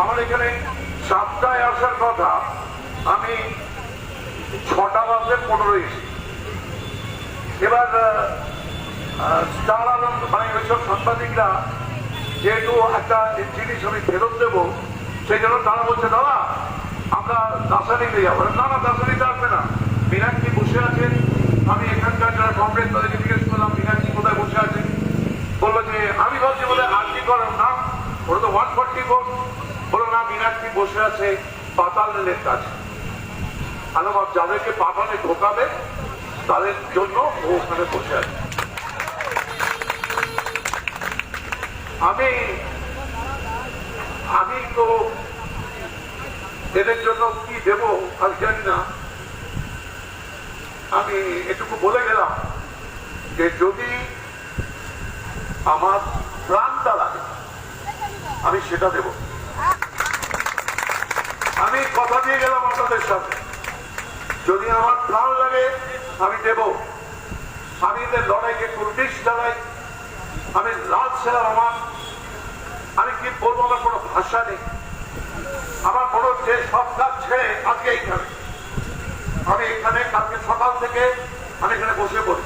আমার এখানে সাতটায় আসার কথা, আমি ছটা বাজে পনেরো এসেছি। এবার স্টার আলম মানে ওইসব সাংবাদিকরা যেহেতু একটা জিনিস আমি ফেরত দেবো, সেই জন্য তারা বলছে, দাদা, আমরা দাসানিতে যাব। না না দাসানিতে আসবে না। মীনাক্ষী বসে আছেন। আমি এখানকার যারা কমপ্লেন তাদেরকে জিজ্ঞেস করলাম, মীনাক্ষী কোথায় বসে আছেন? বলল যে, আমি ভাবছি বলে আর কি করার নাম ওরা তো ওয়ান ফর্টি ফোর না বসে আছে পাতাল রেলের কাছে। আলমার যাদেরকে পাতালে ঢোকাবে, তাদের জন্য ও ওখানে বসে আছে। আমি আমি তো এদের জন্য কি দেব আমি জানি না। আমি এটুকু বলে গেলাম যে যদি আমার প্রাণটা লাগে আমি সেটা দেব। আমি কথা দিয়ে গেলাম আপনাদের সাথে যদি আমার প্রাণ লাগে, আমি দেব। আমি এদের লড়াইকে কুর্দিশ লড়াই আমি লাল ছিলাম আমার আমি কি বলব আমার কোনো ভাষা নেই? আমার মনে যে সব কাজ ছেড়ে আজকে এইখানে। আমি এখানে কালকে সকাল থেকে আমি এখানে বসে পড়ি।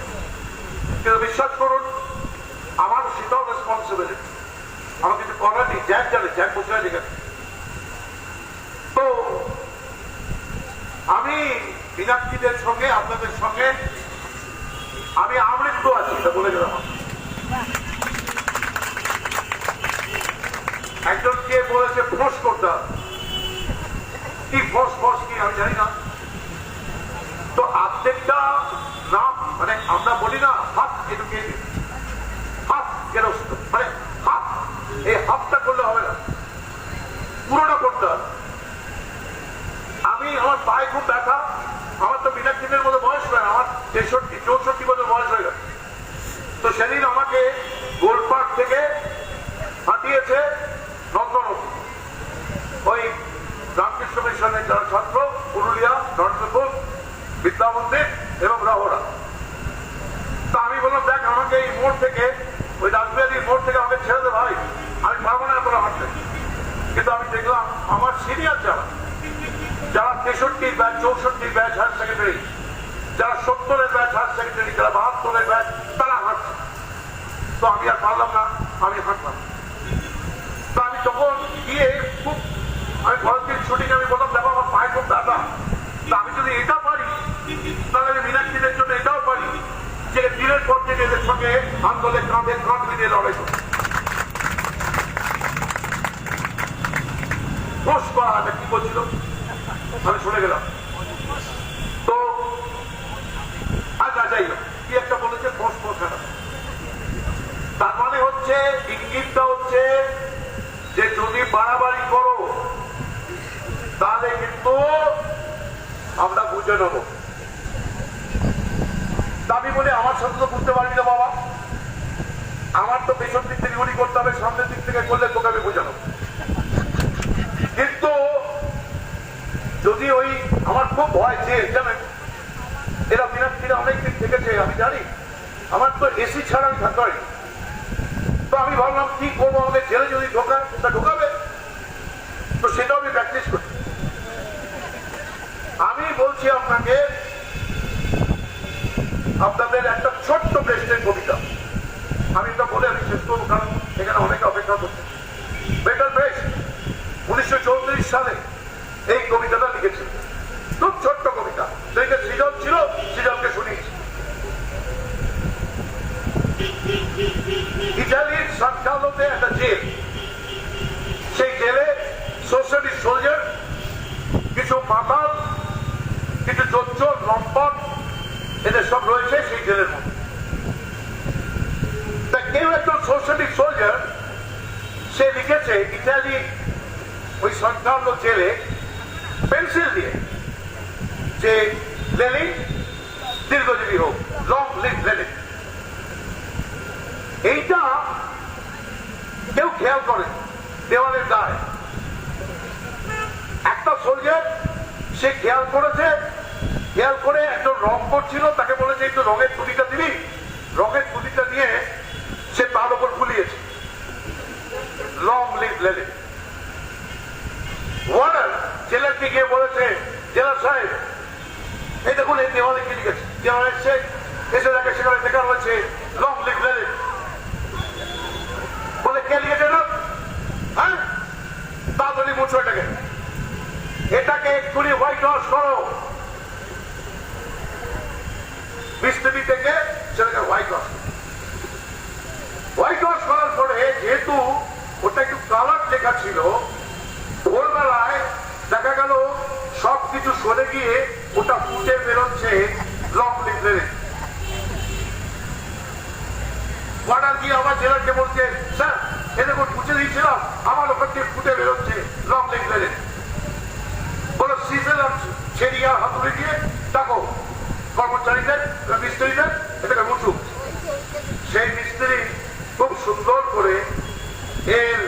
কিন্তু বিশ্বাস করুন, আমার সেটাও রেসপন্সিবিলিটি আমার কিছু করার নেই। জ্যাক জানে, জ্যাক বসে আছে এখানে তো আমি মীনাক্ষীদের সঙ্গে, আপনাদের সঙ্গে আমি আমৃত আছি বলে গেলাম একজন কে বলেছে, ফোঁস করতে কি ফোঁস ফোঁস কি আমি জানি না। তো আর্ধেকটা নাম মানে আমরা বলি না, হাত এডুকেটেড হাত গেরস্ত মানে হাত, এই হাতটা করলে হবে না। পুরোটা করতে আমি, আমার পায়ে খুব ব্যথা। আমার তো মীনাক্ষীদের মতো বয়স নয় আমার তেষট্টি, চৌষট্টি বছর বয়স হয়ে গেছে। তো সেদিন আমাকে গোলপাট থেকে হাঁটিয়েছে নন্দনবী ওই রামকৃষ্ণ মিশনের যারা ছাত্র, পুরুলিয়া নরেন্দ্রপুর বিদ্যা মন্দির এবং রাহরা তা আমি বললাম, দেখ, আমাকে এই মোড় থেকে, ওই রাজবিহারির মোড় থেকে আমাকে ছেড়ে দে ভাই। আমি পারব না এত হাঁটতে কিন্তু আমি দেখলাম, আমার সিনিয়র যারা যারা তেষট্টির ব্যাচ চৌষট্টির ব্যাচ হায়ার সেকেন্ডারি। যারা সত্তরের ব্যাচ হায়ার সেকেন্ডারি, যারা বাহাত্তরের ব্যাচ, তারা হাঁটছে। তো আমি আর পারলাম না, আমি হাঁটলাম। তো আমি তখন গিয়ে খুব আমি দিন শুটিং আমি বললাম, দেখো, আমার পায়ে খুব ব্যথা। আমি যদি এটা পারি, তাহলে আমি মীনাক্ষীদের জন্য এটাও পারি যে দিনের পর দিন এদের সঙ্গে আন্দোলনে কাঁধে কাঁধ মিলিয়ে লড়াই করি। ফোঁস করা কি বলছিল? আমি শুনে গেলাম। তো আচ্ছা যাই কি একটা বলেছে, ফোঁস ফোঁস তার মানে হচ্ছে, ইঙ্গিতটা হচ্ছে যে যদি বাড়াবাড়ি করো, তাহলে কিন্তু আমরা বুঝে নেব। দাবি বলে, আমার সাথে তো বুঝতে পারবি না বাবা। আমার তো পেছন দিক থেকে গুলি করতে হবে, সামনের দিক থেকে করলে তোকে আমি বুঝানো কিন্তু যদি ওই আমার খুব ভয়, যে জানেন এরা মীনাক্ষীরা অনেকদিন থেকেছে, আমি জানি। আমার তো এসি ছাড়া আমি থাকতে পারি তো আমি ভাবলাম, কি করব? আমাকে জেলে যদি ঢোকায় তা ঢোকাবে? তো সেটাও আমি প্র্যাকটিস করি। আমি বলছি আপনাকে, আপনাদের একটা ছোট্ট প্রেসিডেন্ট কবিতা। আমি এটা বলে আমি শেষ করব, কারণ এখানে অনেকে অপেক্ষা করছে। বেটার বেস্ট উনিশশো সালে এই কবিতাটা লিখেছে খুব ছোট্ট কবিতা। সেইটা সৃজন ছিল, সৃজনকে শুনিয়েছি ইটালির সানকালোতে একটা জেল। সেই জেলে সোশ্যালিস্ট সোলজার, কিছু মাতাল কিছু চোর লম্পট, এদের সব রয়েছে সেই জেলের মধ্যে। তা কেউ একজন সোশ্যালিস্ট সোলজার, সে লিখেছে ইটালি ওই সন্তান্ন জেলে পেন্সিল দিয়ে যে লেলিন দীর্ঘজীবী হোক লং লিভ লেলিন এইটা কেউ খেয়াল করে দেওয়ালের গায়ে একটা সোলজার সে খেয়াল করেছে, খেয়াল করে একজন রং করছিল, তাকে বলেছে একটু রঙের তুলিটা দিবি। রঙের তুলিটা নিয়ে সে তার উপর ফুলিয়েছে। লং লিভ লেলে জেলারকে গিয়ে বলেছে জেলার সাহেব, এই দেখুন, এই দেওয়ালে কি লিখেছে? দেওয়ালে এসছে এসে দেখে সেখানে লেখা হয়েছে লং লিখলেন বলে কে লিখেছে না হ্যাঁ? তাড়াতাড়ি মুছো এটাকে। এটাকে এক্ষুনি হোয়াইট ওয়াশ করো। মিস্ত্রি থেকে সেটাকে হোয়াইট ওয়াশ হোয়াইট ওয়াশ করার পরে যেহেতু ওটা একটু কালার লেখা ছিল দেখা গেল, সব কিছু সরে গিয়ে ওটা ফুটে বেরোচ্ছে লং লিখলেন অর্ডার দিয়ে আমার জেলাকে বলছে, স্যার, এ দেখুন দিয়েছিলাম আমার ওখান থেকে ফুটে বেরোচ্ছে লং বলো ছেড়িয়া হাতুড়ে কর্মচারীদের, মিস্ত্রিদের, এটাকে সেই মিস্ত্রি খুব সুন্দর করে এল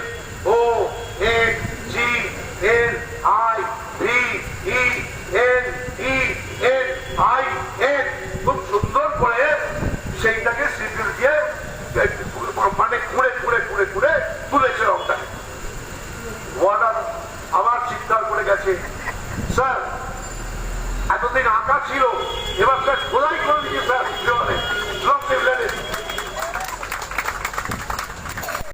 গেছে স্যার এতদিন আঁকা ছিল এবার স্যার খোদাই করে দিচ্ছে স্যার।